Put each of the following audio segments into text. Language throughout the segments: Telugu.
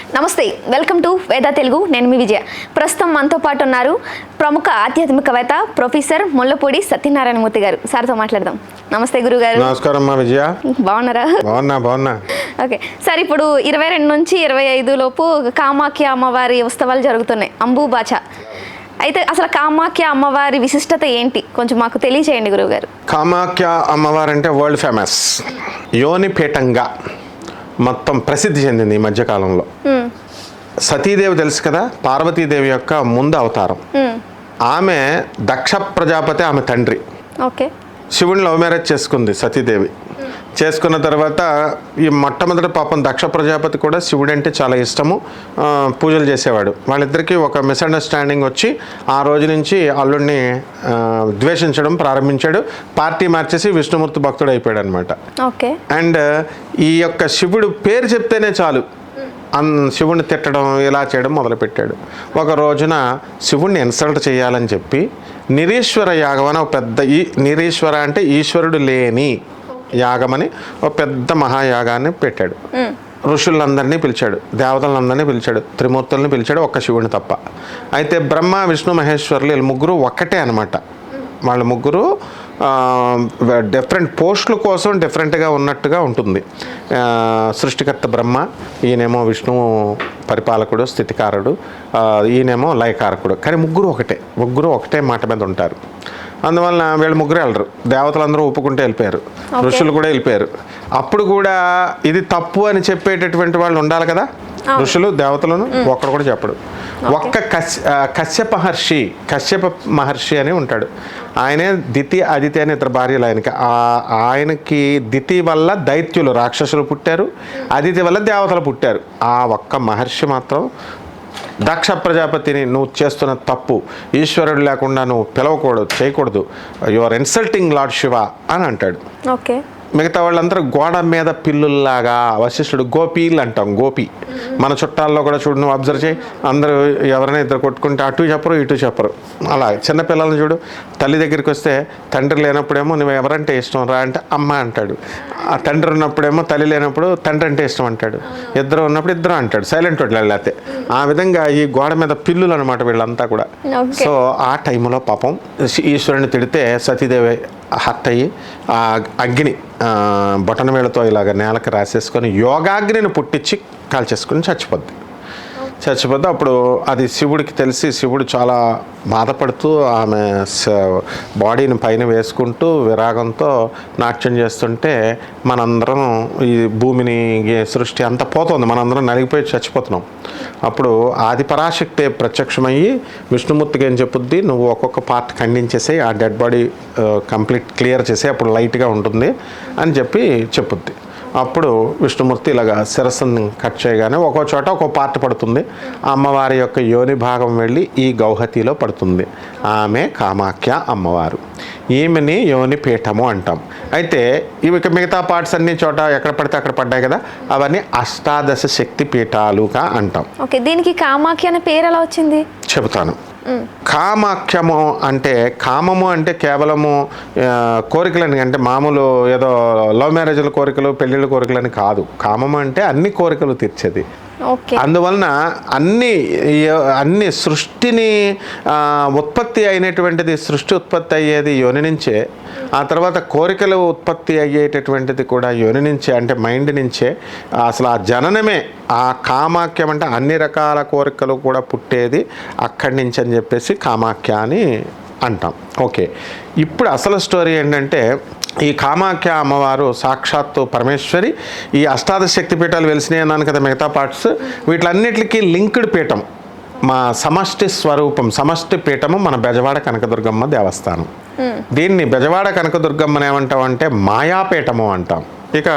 నమస్తే వెల్కమ్ టు వేద తెలుగు. నేను మీ విజయ. ప్రస్తుతం మనతో పాటు ఉన్నారు ప్రముఖ ఆధ్యాత్మికవేత్త ప్రొఫెసర్ ముల్లపూడి సత్యనారాయణమూర్తి గారు. సార్తో మాట్లాడదాం. నమస్తే గురుగారు. నమస్కారం విజయ. బాగున్నారా? బాగున్నా బాగున్నా. ఓకే. సార్ ఇప్పుడు ఇరవై రెండు నుంచి ఇరవై ఐదు లోపు కామాఖ్య అమ్మవారి ఉత్సవాలు జరుగుతున్నాయి. అంబుబాచ అయితే అసలు కామాఖ్య అమ్మవారి విశిష్టత ఏంటి? కొంచెం మాకు తెలియచేయండి గురువుగారు కామాఖ్య అమ్మవారు అంటే వరల్డ్ ఫేమస్. యోనిపీఠంగా మొత్తం ప్రసిద్ధి చెందింది ఈ మధ్యకాలంలో. సతీదేవి తెలుసు కదా? పార్వతీదేవి యొక్క ముందు అవతారం. ఆమె దక్ష ప్రజాపతి ఆమె తండ్రి. ఓకే. శివుని లవ్ మ్యారేజ్ చేసుకుంది సతీదేవి. చేసుకున్న తర్వాత ఈ మొట్టమొదటి పాపం దక్ష ప్రజాపతి కూడా శివుడు అంటే చాలా ఇష్టము. పూజలు చేసేవాడు. వాళ్ళిద్దరికీ ఒక మిస్అండర్స్టాండింగ్ వచ్చి ఆ రోజు నుంచి అల్లుడిని ద్వేషించడం ప్రారంభించాడు. పార్టీ మార్చేసి విష్ణుమూర్తి భక్తుడు అయిపోయాడు అనమాట ఓకే. అండ్ ఈ యొక్క శివుడు పేరు చెప్తేనే చాలు. అన్ శివుణ్ణి తిట్టడం ఇలా చేయడం మొదలుపెట్టాడు. ఒక రోజున శివుణ్ణి ఇన్సల్ట్ చేయాలని చెప్పి నిరీశ్వర యాగం అని ఒక పెద్ద ఈ నిరీశ్వర అంటే ఈశ్వరుడు లేని యాగమని ఒక పెద్ద మహాయాగాన్ని పెట్టాడు. ఋషులందరినీ పిలిచాడు దేవతలందరినీ పిలిచాడు త్రిమూర్తుల్ని పిలిచాడు ఒక్క శివుని తప్ప. అయితే బ్రహ్మ విష్ణు మహేశ్వరులు వీళ్ళు ముగ్గురు ఒక్కటే అనమాట వాళ్ళ ముగ్గురు డిఫరెంట్ పోస్టుల కోసం డిఫరెంట్గా ఉన్నట్టుగా ఉంటుంది. సృష్టికర్త బ్రహ్మ ఈయనేమో విష్ణువు పరిపాలకుడు స్థితికారుడు ఈయనేమో లయకారకుడు. కానీ ముగ్గురు ఒకటే ముగ్గురు ఒకటే మాట మీద ఉంటారు. అందువలన వీళ్ళు ముగ్గురు వెళ్ళరు. దేవతలందరూ ఒప్పుకుంటే వెళ్ళిపోయారు. ఋషులు కూడా వెళ్ళిపోయారు. అప్పుడు కూడా ఇది తప్పు అని చెప్పేటటువంటి వాళ్ళు ఉండాలి కదా? ఋషులు దేవతలను ఒక్కడు కూడా చెప్పడు. ఒక్క కశ్య కశ్యప మహర్షి కశ్యప మహర్షి అని ఉంటాడు. ఆయనే దితి అదితి అనే ఇద్దరు భార్యలు ఆయనకి. ఆ- ఆయనకి దితి వల్ల దైత్యులు రాక్షసులు పుట్టారు. అదితి వల్ల దేవతలు పుట్టారు. ఆ ఒక్క మహర్షి మాత్రం దక్ష ప్రజాపతిని నువ్వు చేస్తున్న తప్పు. ఈశ్వరుడు లేకుండా నువ్వు పిలవకూడదు చేయకూడదు. You are insulting lord Shiva అని అంటాడు. ఓకే మిగతా వాళ్ళందరూ గోడ మీద పిల్లుల్లాగా వశిష్ఠుడు గోపీలు అంటాం గోపి. మన చుట్టాల్లో కూడా చూడు నువ్వు అబ్జర్వ్ చేయి అందరూ ఎవరైనా ఇద్దరు కొట్టుకుంటే అటు చెప్పరు ఇటు చెప్పరు. అలా చిన్నపిల్లల్ని చూడు తల్లి దగ్గరికి వస్తే తండ్రి లేనప్పుడేమో నువ్వు ఎవరంటే ఇష్టం రా అంటే అమ్మ అంటాడు. ఆ తండ్రి ఉన్నప్పుడేమో తల్లి లేనప్పుడు తండ్రి అంటే ఇష్టం అంటాడు. ఇద్దరు ఉన్నప్పుడు ఇద్దరు అంటాడు సైలెంట్ లేకపోతే. ఆ విధంగా ఈ గోడ మీద పిల్లులు అనమాట వీళ్ళంతా కూడా. సో ఆ టైంలో పాపం ఈశ్వరుని తిడితే సతీదేవి హర్ట్ అయ్యి ఆ అగ్ని ఆ, బొటన వేళతో ఇలాగ నేలకు రాసేసుకొని యోగాగ్నిని పుట్టించి కాల్చేసుకొని చచ్చిపోద్ది. చచ్చిపోతే అప్పుడు అది శివుడికి తెలిసి శివుడు చాలా బాధపడుతూ ఆమె బాడీని పైన వేసుకుంటూ విరాగంతో నాట్యం చేస్తుంటే మనందరం ఈ భూమిని సృష్టి అంతా పోతుంది. మనందరం నలిగిపోయి చచ్చిపోతున్నాం. అప్పుడు ఆది పరాశక్తి ప్రత్యక్షమయ్యి విష్ణుమూర్తికి ఏం చెప్పుద్ది? నువ్వు ఒక్కొక్క పార్ట్ ఖండించేసి ఆ డెడ్ బాడీ కంప్లీట్ క్లియర్ చేసి అప్పుడు లైట్గా ఉంటుంది అని చెప్పి చెప్పుద్ది. అప్పుడు విష్ణుమూర్తి ఇలాగా శిరస్సుని కట్ చేయగానే ఒక్కో చోట ఒక్కో పార్ట్ పడుతుంది. అమ్మవారి యొక్క యోని భాగం వెళ్ళి ఈ గౌహతిలో పడుతుంది. ఆమె కామాఖ్య అమ్మవారు. ఈమెని యోని పీఠము అంటాం. అయితే ఇవి మిగతా పార్ట్స్ అన్ని చోట ఎక్కడ పడితే అక్కడ పడ్డాయి కదా అవన్నీ అష్టాదశ శక్తి పీఠాలుగా అంటాం. ఓకే దీనికి కామాఖ్య అనే పేరు ఎలా వచ్చింది? చెబుతాను. కామాఖ్యము అంటే కామము అంటే కేవలము కోరికలని అంటే మామూలు ఏదో లవ్ మ్యారేజ్ల కోరికలు పెళ్ళిళ్ళ కోరికలని కాదు. కామము అంటే అన్ని కోరికలు తీర్చేది. అందువలన అన్ని అన్ని సృష్టిని ఉత్పత్తి అయినటువంటిది సృష్టి ఉత్పత్తి అయ్యేది యోని నుంచే ఆ తర్వాత కోరికలు ఉత్పత్తి అయ్యేటటువంటిది కూడా యోని నుంచే అంటే మైండ్ నుంచే అసలు ఆ జననమే ఆ కామాఖ్యం అంటే అన్ని రకాల కోరికలు కూడా పుట్టేది అక్కడి నుంచి అని చెప్పేసి కామాఖ్య అని అంటాం. ఓకే. ఇప్పుడు అసలు స్టోరీ ఏంటంటే ఈ కామాఖ్య అమ్మవారు సాక్షాత్తు పరమేశ్వరి. ఈ అష్టాదశ శక్తి పీఠాలు వెలిసినాయి అన్నాను కదా మిగతా పార్ట్స్. వీటిలన్నిటికీ లింక్డ్ పీఠం మా సమష్టి స్వరూపం సమష్టి పీఠము మన బెజవాడ కనకదుర్గమ్మ దేవస్థానం. దీన్ని బెజవాడ కనకదుర్గమ్మని ఏమంటాం అంటే మాయాపీఠము అంటాం. ఇక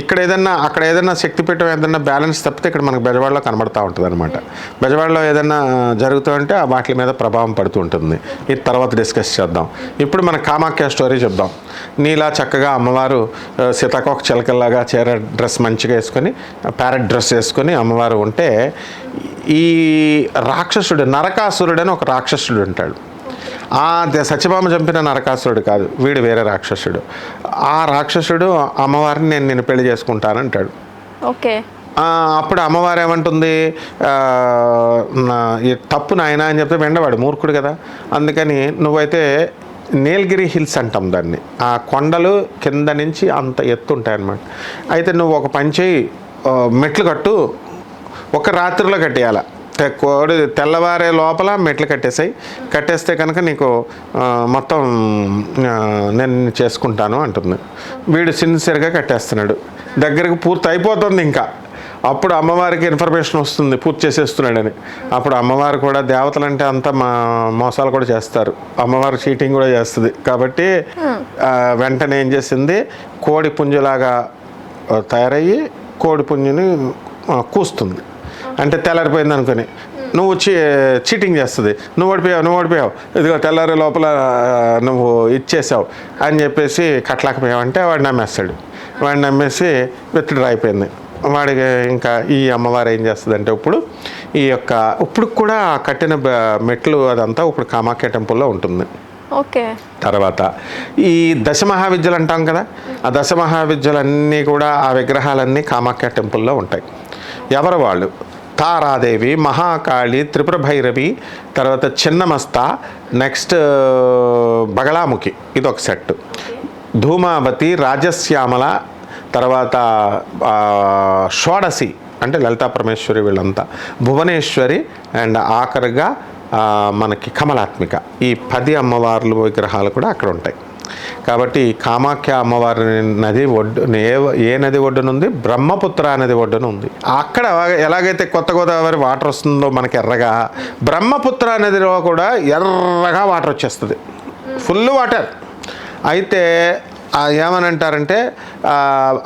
ఇక్కడ ఏదన్నా అక్కడ ఏదైనా శక్తిపీఠం ఏదైనా బ్యాలెన్స్ తప్పితే ఇక్కడ మనకు బెజవాడలో కనబడతా ఉంటుంది అనమాట బెజవాడలో ఏదైనా జరుగుతూ ఉంటే ఆ వాటి మీద ప్రభావం పడుతూ ఉంటుంది. ఇది తర్వాత డిస్కస్ చేద్దాం. ఇప్పుడు మన కామాఖ్య స్టోరీ చెప్దాం. నీలా చక్కగా అమ్మవారు సీతాకోక చిలకల్లాగా చీర డ్రెస్ మంచిగా వేసుకొని ప్యారెట్ డ్రెస్ వేసుకొని అమ్మవారు ఉంటే ఈ రాక్షసుడు నరకాసురుడు అని ఒక రాక్షసుడు ఉంటాడు. ఆ సత్యభామ చంపిన నరకాసురుడు కాదు వీడు వేరే రాక్షసుడు. ఆ రాక్షసుడు అమ్మవారిని నేను నేను పెళ్ళి చేసుకుంటానంటాడు. ఓకే. అప్పుడు అమ్మవారు ఏమంటుంది? తప్పు నాయన అని చెప్తే వెండవాడు మూర్ఖుడు కదా. అందుకని నువ్వైతే నీలగిరి హిల్స్ అంటాం దాన్ని. ఆ కొండలు కింద నుంచి అంత ఎత్తు ఉంటాయన్నమాట. అయితే నువ్వు ఒక పని చేయి మెట్లు కట్టు ఒక రాత్రిలో కట్టేయాల? కోడి తెల్లవారే లోపల మెట్లు కట్టేసాయి. కట్టేస్తే కనుక నీకు మొత్తం నేను చేసుకుంటాను అంటుంది. వీడు సిన్సియర్గా కట్టేస్తున్నాడు. దగ్గరికి పూర్తి అయిపోతుంది ఇంకా. అప్పుడు అమ్మవారికి ఇన్ఫర్మేషన్ వస్తుంది పూర్తి చేసేస్తున్నాడని. అప్పుడు అమ్మవారు కూడా దేవతలంటే అంతా మా మోసాలు కూడా చేస్తారు. అమ్మవారు చీటింగ్ కూడా చేస్తుంది. కాబట్టి వెంటనే ఏం చేసింది? కోడి పుంజులాగా తయారయ్యి కోడి పుంజుని కూస్తుంది. అంటే తెల్లారిపోయింది అనుకుని. నువ్వు చీ చీటింగ్ చేస్తుంది. నువ్వు ఓడిపోయావు నువ్వు ఓడిపోయావు. ఇదిగో తెల్లారి లోపల నువ్వు ఇచ్చేసావు అని చెప్పేసి కట్టలేకపోయావు అంటే వాడు నమ్మేస్తాడు. వాడు నమ్మేసి విత్డ్రా అయిపోయింది. వాడికి ఇంకా ఈ అమ్మవారు ఏం చేస్తుందంటే ఇప్పుడు ఈ యొక్క ఇప్పుడు కూడా కట్టిన మెట్లు అదంతా ఇప్పుడు కామాఖ్య టెంపుల్లో ఉంటుంది. ఓకే. తర్వాత ఈ దశమహావిద్యలు అంటాం కదా ఆ దశమహావిద్యలన్నీ కూడా ఆ విగ్రహాలన్నీ కామాఖ్య టెంపుల్లో ఉంటాయి. ఎవరు వాళ్ళు? తారాదేవి మహాకాళి త్రిపుర భైరవి తర్వాత చిన్నమస్త నెక్స్ట్ బగళాముఖి. ఇది ఒక సెట్. ధూమావతి రాజశ్యామల తర్వాత షోడసి అంటే లలితా పరమేశ్వరి వీళ్ళంతా. భువనేశ్వరి అండ్ ఆఖరిగా మనకి కమలాత్మిక. ఈ పది అమ్మవార్ల విగ్రహాలు కూడా అక్కడ ఉంటాయి. కాబట్టి కామాఖ్య అమ్మవారి నది ఒడ్డు ఏ ఏ నది ఒడ్డున ఉంది బ్రహ్మపుత్ర నది ఒడ్డున ఉంది అక్కడ ఎలాగైతే కొత్త గోదావరి వాటర్ వస్తుందో మనకి ఎర్రగా బ్రహ్మపుత్ర నదిలో కూడా ఎర్రగా వాటర్ వచ్చేస్తుంది. Full water. అయితే ఏమనంటారంటే ఏమని అంటారంటే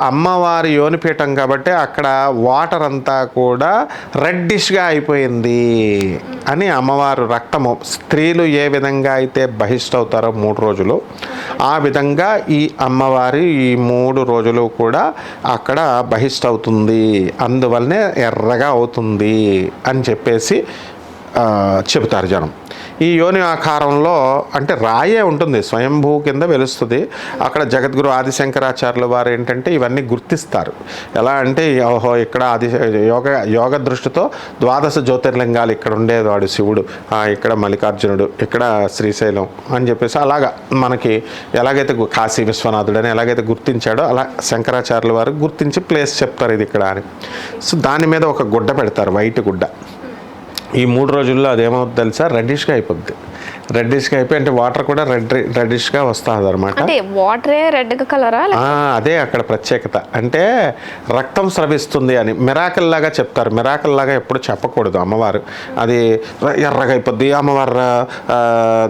అమ్మవారి యోనిపీఠం కాబట్టి అక్కడ వాటర్ అంతా కూడా రెడ్డిష్గా అయిపోయింది అని అమ్మవారు రక్తము. స్త్రీలు ఏ విధంగా అయితే బహిష్టవుతారో మూడు రోజులు ఆ విధంగా ఈ అమ్మవారి ఈ మూడు రోజులు కూడా అక్కడ బహిష్టవుతుంది అందువల్లనే ఎర్రగా అవుతుంది అని చెప్పేసి చెబుతారు జనం. ఈ యోని ఆకారంలో అంటే రాయే ఉంటుంది స్వయంభూ కింద వెలుస్తుంది. అక్కడ జగద్గురు ఆదిశంకరాచార్యుల వారు ఏంటంటే ఇవన్నీ గుర్తిస్తారు. ఎలా అంటే ఓహో ఇక్కడ ఆది యోగ యోగ దృష్టితో ద్వాదశ జ్యోతిర్లింగాలు ఇక్కడ ఉండేవాడు శివుడు ఇక్కడ మల్లికార్జునుడు ఇక్కడ శ్రీశైలం అని చెప్పేసి అలాగా మనకి ఎలాగైతే కాశీ విశ్వనాథుడు అని ఎలాగైతే గుర్తించాడో అలా శంకరాచార్యుల వారు గుర్తించి ప్లేస్ చెప్తారు ఇది ఇక్కడ అని. సో దాని మీద ఒక గుడ్డ పెడతారు వైట్ గుడ్డ. ఈ మూడు రోజుల్లో అదేమవుతుంది తెలుసా? రెడ్డిష్గా అయిపోద్ది. రెడ్డిష్గా అయిపోయి అంటే వాటర్ కూడా రెడ్ రెడ్డిష్గా వస్తుంది అనమాట అంటే వాటరే రెడ్ కలరా అదే అక్కడ ప్రత్యేకత. అంటే రక్తం స్రవిస్తుంది అని మిరాకిల్ లాగా చెప్తారు. మిరాకిల్ లాగా ఎప్పుడు చెప్పకూడదు అమ్మవారు. అది ఎర్రగా అయిపోద్ది అమ్మవారు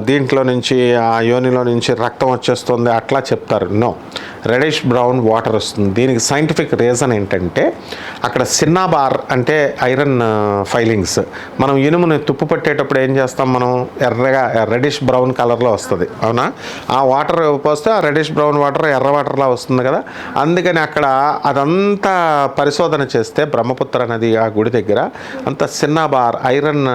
దీంట్లో నుంచి ఆ యోనిలో నుంచి రక్తం వచ్చేస్తుంది అట్లా చెప్తారు. నో రెడిష్ బ్రౌన్ వాటర్ వస్తుంది. దీనికి సైంటిఫిక్ రీజన్ ఏంటంటే అక్కడ సిన్నాబార్ అంటే ఐరన్ ఫైలింగ్స్ మనం ఇనుముని తుప్పు పట్టేటప్పుడు ఏం చేస్తాం మనం? ఎర్రగా రెడిష్ బ్రౌన్ కలర్లో వస్తుంది. అవునా? ఆ వాటర్ పోస్తే ఆ రెడిష్ బ్రౌన్ వాటర్ ఎర్ర వాటర్లా వస్తుంది కదా. అందుకని అక్కడ అదంతా పరిశోధన చేస్తే బ్రహ్మపుత్ర నది ఆ గుడి దగ్గర అంత సిన్నాబార్ ఐరన్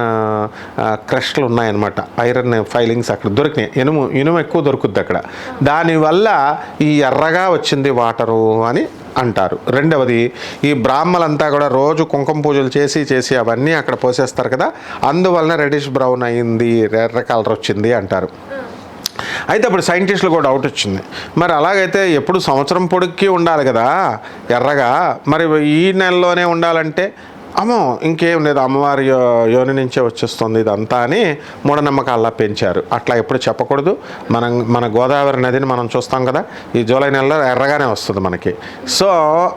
క్రష్లు ఉన్నాయన్నమాట. ఐరన్ ఫైలింగ్స్ అక్కడ దొరికినాయి. ఇనుము ఇనుము ఎక్కువ దొరుకుద్ది అక్కడ. దానివల్ల ఈ ఎర్రగా వచ్చింది వాటరు అని అంటారు. రెండవది ఈ బ్రాహ్మలంతా కూడా రోజు కుంకుమ పూజలు చేసి చేసి అవన్నీ అక్కడ పోసేస్తారు కదా అందువలన రెడిష్ బ్రౌన్ అయింది ఎర్ర కలర్ వచ్చింది అంటారు. అయితే అప్పుడు సైంటిస్టులు కూడా డౌట్ వచ్చింది. మరి అలాగైతే ఎప్పుడు సంవత్సరం పొడుక్కి ఉండాలి కదా ఎర్రగా. మరి ఈ నెలలోనే ఉండాలంటే అమ్మో ఇంకేం లేదు. అమ్మవారి యోని నుంచే వచ్చేస్తుంది ఇదంతా అని మూఢనమ్మకాల్లా పెంచారు. అట్లా ఎప్పుడు చెప్పకూడదు. మనం మన గోదావరి నదిని మనం చూస్తాం కదా ఈ జూలై నెలలో ఎర్రగానే వస్తుంది మనకి. సో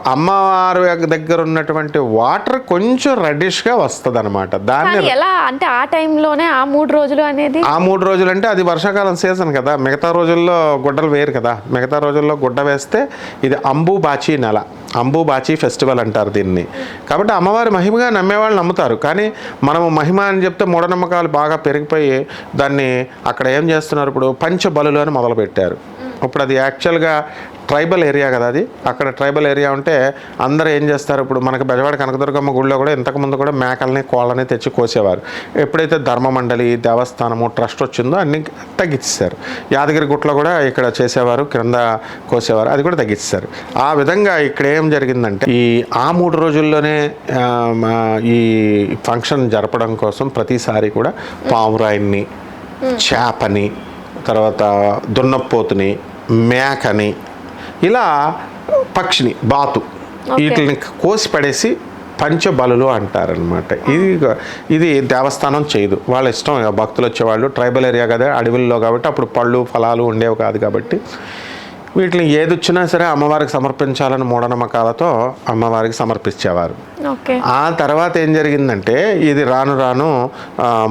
అమ్మవారి దగ్గర ఉన్నటువంటి వాటర్ కొంచెం రెడ్డిష్గా వస్తుంది అనమాట దాన్ని ఎలా? అంటే ఆ టైంలోనే ఆ మూడు రోజులు అనేది? ఆ మూడు రోజులు అంటే అది వర్షాకాలం సీజన్ కదా. మిగతా రోజుల్లో గుడ్డలు వేరు కదా. మిగతా రోజుల్లో గుడ్డ వేస్తే ఇది అంబు బాచి నెల. అంబుబాచి ఫెస్టివల్ అంటారు దీన్ని. కాబట్టి అమ్మవారి మహిమగా నమ్మేవాళ్ళు నమ్ముతారు. కానీ మనము మహిమ అని చెప్తే మూఢనమ్మకాలు బాగా పెరిగిపోయి దాన్ని అక్కడ ఏం చేస్తున్నారు ఇప్పుడు? పంచబలులు అని మొదలుపెట్టారు. ఇప్పుడు అది యాక్చువల్గా ట్రైబల్ ఏరియా కదా అది. అక్కడ ట్రైబల్ ఏరియా ఉంటే అందరూ ఏం చేస్తారు ఇప్పుడు మనకి బెజవాడ కనకదుర్గమ్మ గుడిలో కూడా ఇంతకుముందు కూడా మేకల్ని కోళ్ళని తెచ్చి కోసేవారు. ఎప్పుడైతే ధర్మమండలి దేవస్థానము ట్రస్ట్ వచ్చిందో అన్ని తగ్గించేశారు. యాదగిరి గుట్లో కూడా ఇక్కడ చేసేవారు కింద కోసేవారు అది కూడా తగ్గించేశారు. ఆ విధంగా ఇక్కడ ఏం జరిగిందంటే ఈ ఆ మూడు రోజుల్లోనే ఈ ఫంక్షన్ జరపడం కోసం ప్రతిసారి కూడా పావురాయిని చేపని తర్వాత దున్నపోతుని మేకని ఇలా పక్షిని బాతు వీటిని కోసి పడేసి పంచబలులు అంటారనమాట ఇది ఇది దేవస్థానం చేయదు. వాళ్ళ ఇష్టం భక్తులు వచ్చేవాళ్ళు ట్రైబల్ ఏరియా కదా అడవుల్లో కాబట్టి అప్పుడు పళ్ళు ఫలాలు ఉండేవి కాదు కాబట్టి వీటిని ఏది వచ్చినా సరే అమ్మవారికి సమర్పించాలని మూఢనమ్మకాలతో అమ్మవారికి సమర్పించేవారు. ఆ తర్వాత ఏం జరిగిందంటే ఇది రాను రాను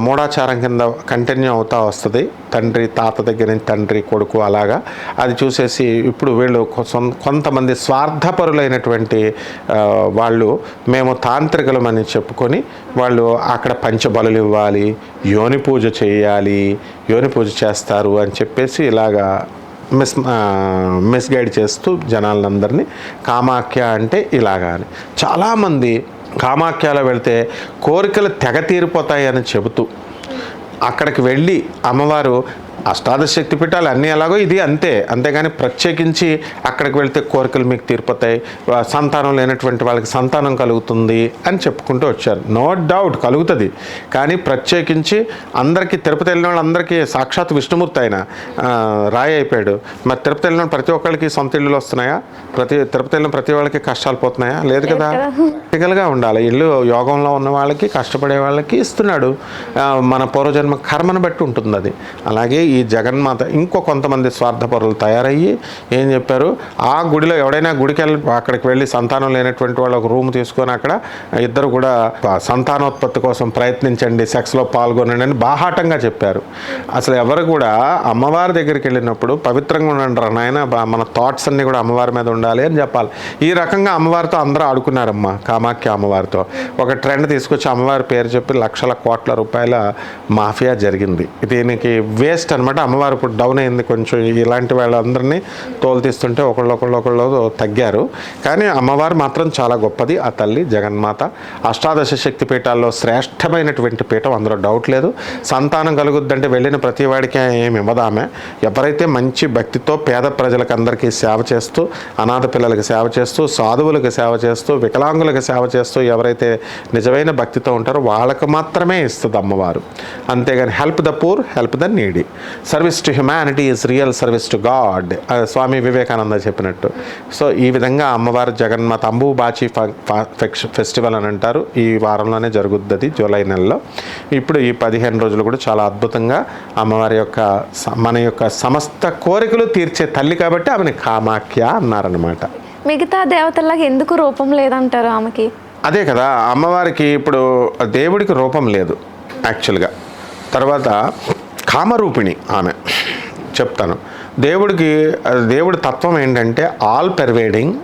మూఢాచారం కింద కంటిన్యూ అవుతా వస్తుంది. తండ్రి తాత దగ్గర నుంచి తండ్రి కొడుకు అలాగా. అది చూసేసి ఇప్పుడు వీళ్ళు కొంతమంది స్వార్థపరులైనటువంటి వాళ్ళు మేము తాంత్రికులమని చెప్పుకొని వాళ్ళు అక్కడ పంచబలులు ఇవ్వాలి యోని పూజ చేయాలి యోని పూజ చేస్తారు అని చెప్పేసి ఇలాగా మిస్ మిస్గైడ్ చేస్తూ జనాలందరినీ కామాఖ్య అంటే ఇలాగా అని. చాలామంది కామాఖ్యలో వెళితే కోరికలు తెగ తీరిపోతాయని చెబుతూ అక్కడికి వెళ్ళి అమ్మవారు అష్టాదశ శక్తి పీఠాలు అన్నీ ఎలాగో ఇది అంతే. అంతేగాని ప్రత్యేకించి అక్కడికి వెళ్తే కోరికలు మీకు తీరిపోతాయి. సంతానం లేనటువంటి వాళ్ళకి సంతానం కలుగుతుంది అని చెప్పుకుంటూ వచ్చారు. నో డౌట్ కలుగుతుంది. కానీ ప్రత్యేకించి అందరికీ తిరుపతి వెళ్ళిన వాళ్ళందరికీ సాక్షాత్ విష్ణుమూర్తి ఆయన రాయి అయిపోయాడు. మరి తిరుపతి వెళ్ళిన ప్రతి ఒక్కరికి సొంత ఇల్లులు వస్తున్నాయా? ప్రతి తిరుపతి వెళ్ళిన ప్రతి వాళ్ళకి కష్టాలు పోతున్నాయా? లేదు కదా. ప్రాక్టికల్గా ఉండాలి. ఇల్లు యోగంలో ఉన్న వాళ్ళకి కష్టపడే వాళ్ళకి ఇస్తున్నాడు. మన పూర్వజన్మ కర్మను బట్టి ఉంటుంది అది అలాగే ఈ ఈ జగన్మాత ఇంకో కొంతమంది స్వార్థపరులు తయారయ్యి ఏం చెప్పారు? ఆ గుడిలో ఎవడైనా గుడికి వెళ్ళి అక్కడికి వెళ్ళి సంతానం లేనటువంటి వాళ్ళు ఒక రూమ్ తీసుకొని అక్కడ ఇద్దరు కూడా సంతానోత్పత్తి కోసం ప్రయత్నించండి సెక్స్లో పాల్గొనండి అని బాహాటంగా చెప్పారు. అసలు ఎవరు కూడా అమ్మవారి దగ్గరికి వెళ్ళినప్పుడు పవిత్రంగా ఉండండి రా నాయన మన థాట్స్ అన్నీ కూడా అమ్మవారి మీద ఉండాలి అని చెప్పాలి. ఈ రకంగా అమ్మవారితో అందరూ ఆడుకున్నారమ్మ కామాఖ్య అమ్మవారితో. ఒక ట్రెండ్ తీసుకొచ్చి అమ్మవారి పేరు చెప్పి లక్షల కోట్ల రూపాయల మాఫియా జరిగింది. దీనికి వేస్ట్ అనమాట అమ్మవారు ఇప్పుడు డౌన్ అయింది. కొంచెం ఇలాంటి వాళ్ళందరినీ తోలుతీస్తుంటే ఒకళ్ళు ఒకళ్ళు ఒకళ్ళు తగ్గారు. కానీ అమ్మవారు మాత్రం చాలా గొప్పది. ఆ తల్లి జగన్మాత. అష్టాదశ శక్తి పీఠాల్లో శ్రేష్టమైనటువంటి పీఠం. అందులో డౌట్ లేదు. సంతానం కలుగుద్దంటే వెళ్ళిన ప్రతి వాడికి ఏమి ఇవ్వదామే ఎవరైతే మంచి భక్తితో పేద ప్రజలకు అందరికీ సేవ చేస్తూ అనాథ పిల్లలకి సేవ చేస్తూ సాధువులకు సేవ చేస్తూ వికలాంగులకు సేవ చేస్తూ ఎవరైతే నిజమైన భక్తితో ఉంటారో వాళ్ళకు మాత్రమే ఇస్తుంది అమ్మవారు అంతేగాని help the poor help the needy service to humanity is real service to God Swami Vivekananda చెప్పినట్టు. సో ఈ విధంగా అమ్మవారు జగన్మాత అంబుబాచి ఫెస్టివల్ అని అంటారు. ఈ వారంలోనే జరుగుద్ది జూలై నెలలో. ఇప్పుడు ఈ పదిహేను రోజులు కూడా చాలా అద్భుతంగా అమ్మవారి యొక్క మన యొక్క సమస్త కోరికలు తీర్చే తల్లి కాబట్టి ఆమెని కామాఖ్య అన్నారనమాట మిగతా దేవతల్లాగా ఎందుకు రూపం లేదంటారు ఆమెకి? అదే కదా అమ్మవారికి ఇప్పుడు దేవుడికి రూపం లేదు యాక్చువల్గా. తర్వాత కామరూపిణి ఆమె. చెప్తాను. దేవుడికి దేవుడి తత్వం ఏంటంటే ఆల్ పెర్వేడింగ్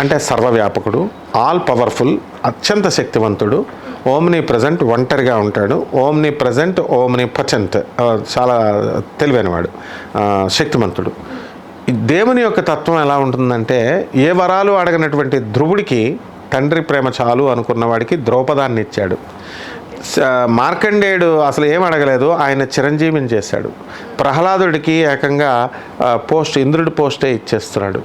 అంటే సర్వవ్యాపకుడు ఆల్ పవర్ఫుల్ అత్యంత శక్తివంతుడు ఓమ్ని ప్రజెంట్ ఒంటరిగా ఉంటాడు. ఓమ్ని ప్రజెంట్ ఓమ్ని పచంత్ చాలా తెలివైనవాడు శక్తిమంతుడు. దేవుని యొక్క తత్వం ఎలా ఉంటుందంటే ఏ వరాలు అడగనటువంటి ధ్రువుడికి తండ్రి ప్రేమ చాలు అనుకున్న వాడికి ద్రౌపదాన్ని ఇచ్చాడు. మార్కండేయుడు అసలు ఏం అడగలేదు ఆయన చిరంజీవిని చేశాడు. ప్రహ్లాదుడికి ఏకంగా పోస్ట్ ఇంద్రుడి పోస్టే ఇచ్చేస్తున్నాడు.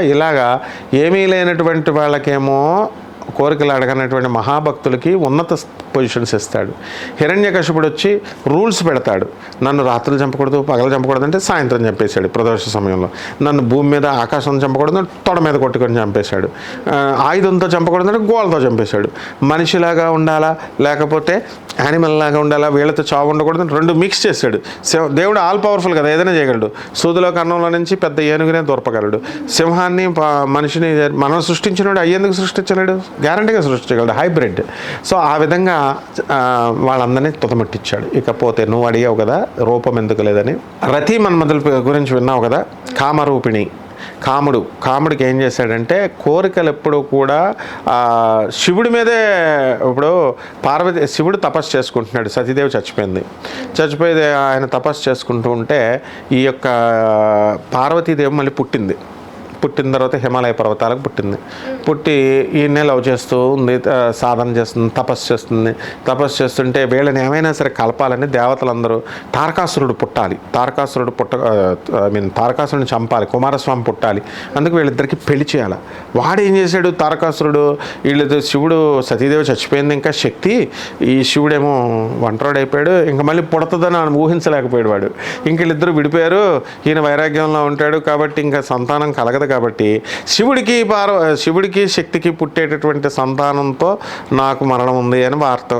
ఇలాగా ఏమీ లేనటువంటి వాళ్ళకేమో కోరికలు అడగనటువంటి మహాభక్తులకి ఉన్నత పొజిషన్స్ ఇస్తాడు. హిరణ్యకశపుడు వచ్చి రూల్స్ పెడతాడు. నన్ను రాత్రులు చంపకూడదు పగలు చంపకూడదు అంటే సాయంత్రం చంపేశాడు ప్రదోష సమయంలో. నన్ను భూమి మీద ఆకాశం చంపకూడదు తొడ మీద కొట్టుకొని చంపేశాడు. ఆయుధంతో చంపకూడదు అంటే గోళ్ళతో చంపేశాడు. మనిషిలాగా ఉండాలా? లేకపోతే యానిమల్ లాగా ఉండాలా? వీళ్ళతో చావు ఉండకూడదు రెండు మిక్స్ చేశాడు. దేవుడు ఆల్ పవర్ఫుల్ కదా ఏదైనా చేయగలడు. సూదిలో కన్నంలో నుంచి పెద్ద ఏనుగునే దొరపగలడు. సింహాన్ని మనిషిని మనం సృష్టించినాడు అయ్యేందుకు సృష్టించలేడు? గ్యారంటీగా సృష్టించగలడు హైబ్రిడ్ సో ఆ విధంగా వాళ్ళందరినీ తుతమట్టించాడు. ఇకపోతే నువ్వు అడిగావు కదా రూపం ఎందుకు లేదని. రతి మన్మధుల గురించి విన్నావు కదా కామరూపిణి కాముడు. కాముడికి ఏం చేశాడంటే కోరికలు ఎప్పుడు కూడా శివుడి మీదే ఇప్పుడు పార్వతి శివుడు తపస్సు చేసుకుంటున్నాడు. సతీదేవి చచ్చిపోయింది. చచ్చిపోయి ఆయన తపస్సు చేసుకుంటూ ఉంటే ఈ యొక్క పార్వతీదేవి మళ్ళీ పుట్టింది. పుట్టిన తర్వాత హిమాలయ పర్వతాలకు పుట్టింది. పుట్టి ఈయన్నే లవ్ చేస్తూ ఉంది సాధన చేస్తుంది తపస్సు చేస్తుంది. తపస్సు చేస్తుంటే వీళ్ళని ఏమైనా సరే కలపాలని దేవతలందరూ తారకాసురుడు పుట్టాలి. తారకాసురుడు పుట్ట ఐ మీన్ తారకాసురుడిని చంపాలి కుమారస్వామి పుట్టాలి. అందుకు వీళ్ళిద్దరికి పెళ్ళి చేయాలి. వాడు ఏం చేశాడు? తారకాసురుడు వీళ్ళు శివుడు సతీదేవి చచ్చిపోయింది ఇంకా శక్తి ఈ శివుడేమో వంటరోడు అయిపోయాడు ఇంకా మళ్ళీ పుడతదని ఆయన ఊహించలేకపోయాడు వాడు. ఇంక వీళ్ళిద్దరు విడిపోయారు ఈయన వైరాగ్యంలో ఉంటాడు కాబట్టి ఇంకా సంతానం కలగదు కాబట్టి శివుడికి పార్వ శివుడికి శక్తికి పుట్టేటటువంటి సంతానంతో నాకు మరణం ఉంది అని వార్త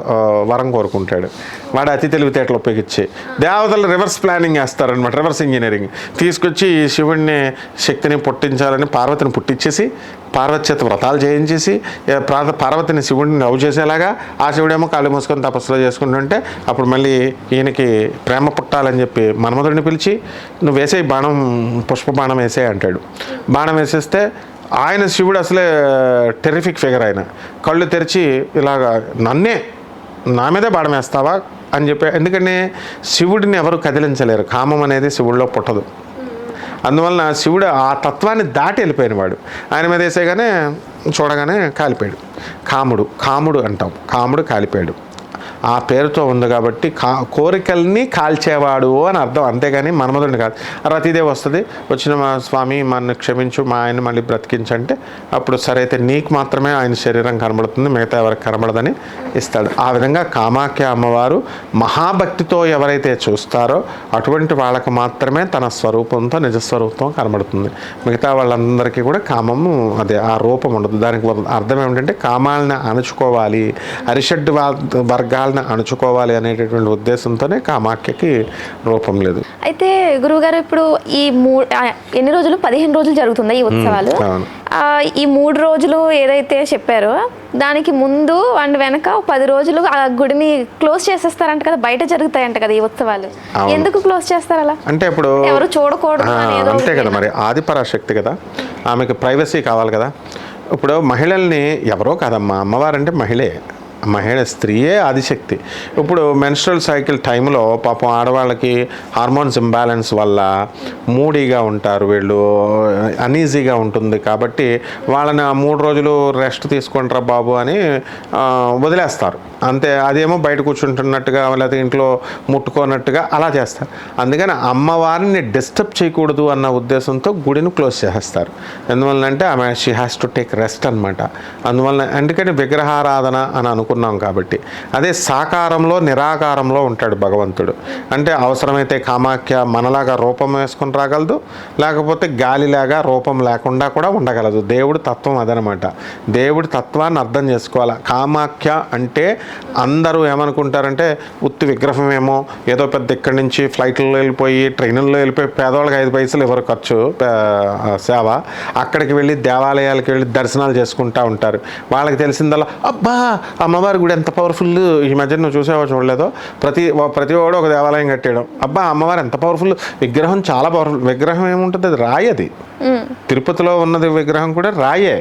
వరం కోరుకుంటాడు. వాడు అతి తెలివితేటలు ఉపయోగించి. దేవతలు రివర్స్ ప్లానింగ్ వేస్తారనమాట రివర్స్ ఇంజనీరింగ్. తీసుకొచ్చి ఈ శివుడిని శక్తిని పుట్టించాలని పార్వతిని పుట్టించేసి పార్వతి చేత వ్రతాలు చేయించేసి ప్రాత పార్వతిని శివుడిని నవ్వు చేసేలాగా ఆ శివుడేమో కాళ్ళు మూసుకొని తపస్సులో చేసుకుంటుంటే అప్పుడు మళ్ళీ ఈయనకి ప్రేమ పుట్టాలని చెప్పి మన్మధుడిని పిలిచి నువ్వు వేసే బాణం పుష్ప బాణం వేసే అంటాడు. బాణం వేసేస్తే ఆయన శివుడు అసలే టెరిఫిక్ ఫిగర్ ఆయన. కళ్ళు తెరిచి ఇలాగా నన్నే నా మీదే బాణం వేస్తావా? అని చెప్పి ఎందుకంటే శివుడిని ఎవరు కదిలించలేరు. కామం అనేది శివుడిలో పుట్టదు. అందువలన శివుడు ఆ తత్వాన్ని దాటి వెళ్ళిపోయిన వాడు ఆయన మీద వేసేగానే చూడగానే కాలిపోయాడు. కాముడు కాముడు అంటాం. కాముడు కాలిపోయాడు. ఆ పేరుతో ఉంది కాబట్టి కా కోరికల్ని కాల్చేవాడు అని అర్థం. అంతేగాని మన్మధుడిని కాదు. రతీదేవి వస్తుంది. వచ్చిన మా స్వామి మన క్షమించు మా ఆయన మళ్ళీ బ్రతికించంటే అప్పుడు సరే అయితే నీకు మాత్రమే ఆయన శరీరం కనబడుతుంది మిగతా ఎవరికి కనబడదని ఇస్తాడు. ఆ విధంగా కామాఖ్య అమ్మవారు మహాభక్తితో ఎవరైతే చూస్తారో అటువంటి వాళ్ళకు మాత్రమే తన స్వరూపంతో నిజస్వరూపం కనబడుతుంది. మిగతా వాళ్ళందరికీ కూడా కామము అదే ఆ రూపం ఉండదు. దానికి అర్థం ఏమిటంటే కామాలని అణుచుకోవాలి. అరిషడ్ వర్గాల వర్గాలను అణుచుకోవాలి అనేటటువంటి ఉద్దేశంతోనే కామాఖ్యకి రూపం లేదు. అయితే గురువుగారు ఇప్పుడు ఈ మూ ఎన్ని రోజులు? పదిహేను రోజులు జరుగుతుంది ఈ ఉత్సవాలు? ఈ మూడు రోజులు ఏదైతే చెప్పారో దానికి ముందు అండ్ వెనక పది రోజులు ఆ గుడిని క్లోజ్ చేసేస్తారంట కదా బయట జరుగుతాయంట కదా ఈ ఉత్సవాలు. ఎందుకు క్లోజ్ చేస్తారు అలా? అంటే ఇప్పుడు ఎవరు చూడకూడదు అంతే కదా మరి. ఆదిపరాశక్తి కదా. ఆమెకి ప్రైవసీ కావాలి కదా. ఇప్పుడు మహిళల్ని ఎవరో కాదమ్మా అమ్మవారంటే మహిళే. మహిళ స్త్రీయే ఆదిశక్తి. ఇప్పుడు మెన్స్ట్రల్ సైకిల్ టైంలో పాపం ఆడవాళ్ళకి హార్మోన్స్ ఇంబ్యాలెన్స్ వల్ల మూడీగా ఉంటారు వీళ్ళు అనీజీగా ఉంటుంది కాబట్టి వాళ్ళని ఆ మూడు రోజులు రెస్ట్ తీసుకుంటారా బాబు అని వదిలేస్తారు. అంతే అదేమో బయట కూర్చుంటున్నట్టుగా లేకపోతే ఇంట్లో ముట్టుకోనట్టుగా అలా చేస్తారు. అందుకని అమ్మవారిని డిస్టర్బ్ చేయకూడదు అన్న ఉద్దేశంతో గుడిని క్లోజ్ చేసేస్తారు. ఎందువల్లంటే ఆమె she has to take rest అనమాట అందువల్ల అందుకని విగ్రహారాధన అని అనుకున్నాం కాబట్టి. అదే సాకారంలో నిరాకారంలో ఉంటాడు భగవంతుడు. అంటే అవసరమైతే కామాఖ్య మనలాగా రూపం వేసుకొని రాగలదు లేకపోతే గాలిలాగా రూపం లేకుండా కూడా ఉండగలదు. దేవుడు తత్వం అదనమాట. దేవుడి తత్వాన్ని అర్థం చేసుకోవాలి. కామాఖ్య అంటే అందరూ ఏమనుకుంటారంటే ఉత్తి విగ్రహం ఏమో ఏదో పెద్ద ఇక్కడి నుంచి ఫ్లైట్లో వెళ్ళిపోయి ట్రైన్లో వెళ్ళిపోయి పేదవాళ్ళకి ఐదు పైసలు ఎవరు ఖర్చు సేవ. అక్కడికి వెళ్ళి దేవాలయాలకు వెళ్ళి దర్శనాలు చేసుకుంటూ ఉంటారు. వాళ్ళకి తెలిసిందల్లా అబ్బా అమ్మవారి గుడి ఎంత పవర్ఫుల్ ఈ మధ్య నువ్వు చూసావో చూడలేదో ప్రతి ప్రతి వాడు ఒక దేవాలయం కట్టేయడం. అబ్బా అమ్మవారు ఎంత పవర్ఫుల్ విగ్రహం చాలా పవర్ఫుల్ విగ్రహం ఏముంటుంది? అది రాయి అది. తిరుపతిలో ఉన్నది విగ్రహం కూడా రాయే.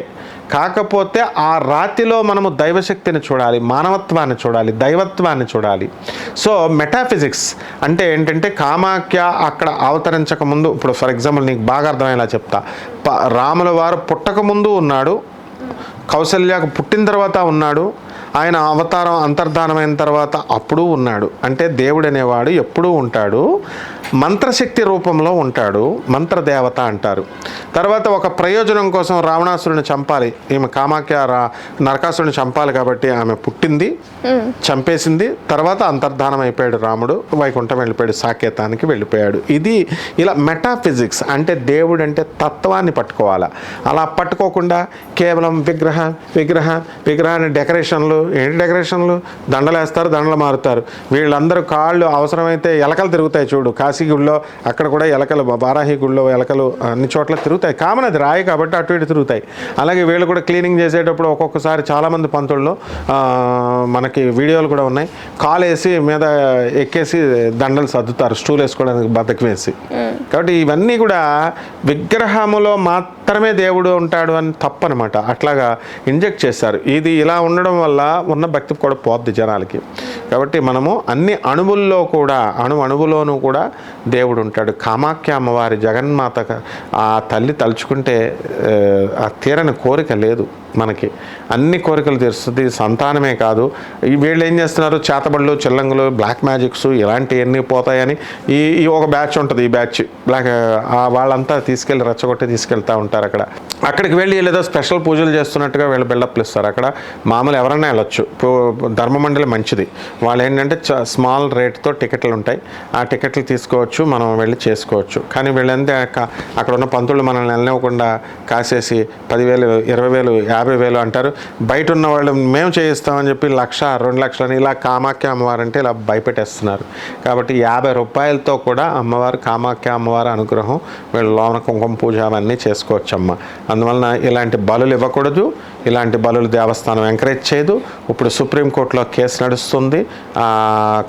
కాకపోతే ఆ రాతిలో మనము దైవశక్తిని చూడాలి మానవత్వాన్ని చూడాలి దైవత్వాన్ని చూడాలి. సో మెటాఫిజిక్స్ అంటే ఏంటంటే కామాఖ్య అక్కడ అవతరించక ముందు ఇప్పుడు ఫర్ ఎగ్జాంపుల్ నీకు బాగా అర్థమయ్యేలా చెప్తా. ప- రాముల వారు పుట్టక ముందు ఉన్నాడు కౌశల్యకు పుట్టిన తర్వాత ఉన్నాడు ఆయన అవతారం అంతర్ధానమైన తర్వాత అప్పుడు ఉన్నాడు. అంటే దేవుడు అనేవాడు ఎప్పుడూ ఉంటాడు మంత్రశక్తి రూపంలో ఉంటాడు మంత్రదేవత అంటారు. తర్వాత ఒక ప్రయోజనం కోసం రావణాసురుని చంపాలి. ఈమె కామాఖ్య రా నరకాసురుని చంపాలి కాబట్టి ఆమె పుట్టింది చంపేసింది. తర్వాత అంతర్ధానం అయిపోయాడు రాముడు వైకుంఠం వెళ్ళిపోయాడు సాకేతానికి వెళ్ళిపోయాడు. ఇది ఇలా మెటాఫిజిక్స్ అంటే దేవుడు అంటే తత్వాన్ని పట్టుకోవాలా. అలా పట్టుకోకుండా కేవలం విగ్రహ విగ్రహ విగ్రహాన్ని డెకరేషన్లు ఏంటి డెకరేషన్లు? దండలు వేస్తారు దండలు మారుతారు. వీళ్ళందరూ కాళ్ళు అవసరమైతే ఎలకలు తిరుగుతాయి చూడు కాశీ కాశీ గుడిలో అక్కడ కూడా ఎలకలు బారాహి గుడిలో ఎలకలు అన్ని చోట్ల తిరుగుతాయి. కామన్ అది రాయి కాబట్టి అటు ఇటు తిరుగుతాయి. అలాగే వీళ్ళు కూడా క్లీనింగ్ చేసేటప్పుడు ఒక్కొక్కసారి చాలామంది పంతుల్లో మనకి వీడియోలు కూడా ఉన్నాయి. కాలు వేసి మీద ఎక్కేసి దండలు సర్దుతారు స్టూల్ వేసుకోవడానికి బద్దకి వేసి. కాబట్టి ఇవన్నీ కూడా విగ్రహములో మాత్రమే దేవుడు ఉంటాడు అని తప్పనమాట. అట్లాగా ఇంజెక్ట్ చేస్తారు. ఇది ఇలా ఉండడం వల్ల ఉన్న భక్తి కూడా పోద్ది జనాలకి. కాబట్టి మనము అన్ని అణువుల్లో కూడా అణు అణువులోనూ కూడా దేవుడు ఉంటాడు కామాఖ్య అమ్మవారి జగన్మాత ఆ తల్లి తలుచుకుంటే ఆ తీరని కోరిక లేదు. మనకి. అన్ని కోరికలు తీరుస్తుంది. సంతానమే కాదు. వీళ్ళు ఏం చేస్తున్నారు? చేతబడులు చెల్లంగులు బ్లాక్ మ్యాజిక్స్ ఇలాంటివన్నీ పోతాయని ఈ ఈ ఒక బ్యాచ్ ఉంటుంది. ఈ బ్యాచ్ బ్లాక్ వాళ్ళంతా తీసుకెళ్ళి రెచ్చగొట్టి తీసుకెళ్తా ఉంటారు అక్కడ. అక్కడికి వెళ్ళి ఏదో స్పెషల్ పూజలు చేస్తున్నట్టుగా వీళ్ళు బిల్డప్లు ఇస్తారు. అక్కడ మామూలు ఎవరైనా వెళ్ళొచ్చు. ధర్మమండలి మంచిది. వాళ్ళు ఏంటంటే చ- స్మాల్ రేట్తో టికెట్లు ఉంటాయి. ఆ టికెట్లు తీసుకోవచ్చు. మనం వెళ్ళి చేసుకోవచ్చు. కానీ వీళ్ళంతా అక్కడ ఉన్న పంతులు మనల్ని వెళ్ళనివ్వకుండా కాసేసి పదివేలు ఇరవై వేలు యాభై వేలు అంటారు. బయట ఉన్న వాళ్ళు మేము చేయిస్తామని చెప్పి లక్ష రెండు లక్షలని ఇలా కామాఖ్య అమ్మవారు అంటే ఇలా భయపెట్టేస్తున్నారు. కాబట్టి యాభై రూపాయలతో కూడా అమ్మవారు కామాఖ్య అమ్మవారి అనుగ్రహం వీళ్ళు లోన కుంకుమ పూజ అవన్నీ చేసుకోవచ్చమ్మ. అందువలన ఇలాంటి బలులు ఇవ్వకూడదు. ఇలాంటి బలులు దేవస్థానం ఎంకరేజ్ చేయదు. ఇప్పుడు సుప్రీంకోర్టులో కేసు నడుస్తుంది.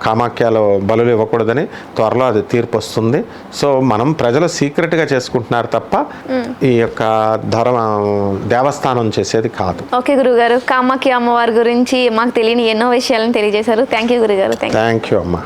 కామాఖ్యలో బలులు ఇవ్వకూడదని త్వరలో అది తీర్పు వస్తుంది. సో మనం ప్రజలు సీక్రెట్గా చేసుకుంటున్నారు తప్ప ఈ యొక్క ధర్మ దేవస్థానం చేసేది కాదు. ఓకే గురుగారు కామాఖ్య అమ్మవారి గురించి మాకు తెలియని ఎన్నో విషయాలను తెలియజేశారు. థ్యాంక్ యూ గురుగారు థ్యాంక్ యూ అమ్మా.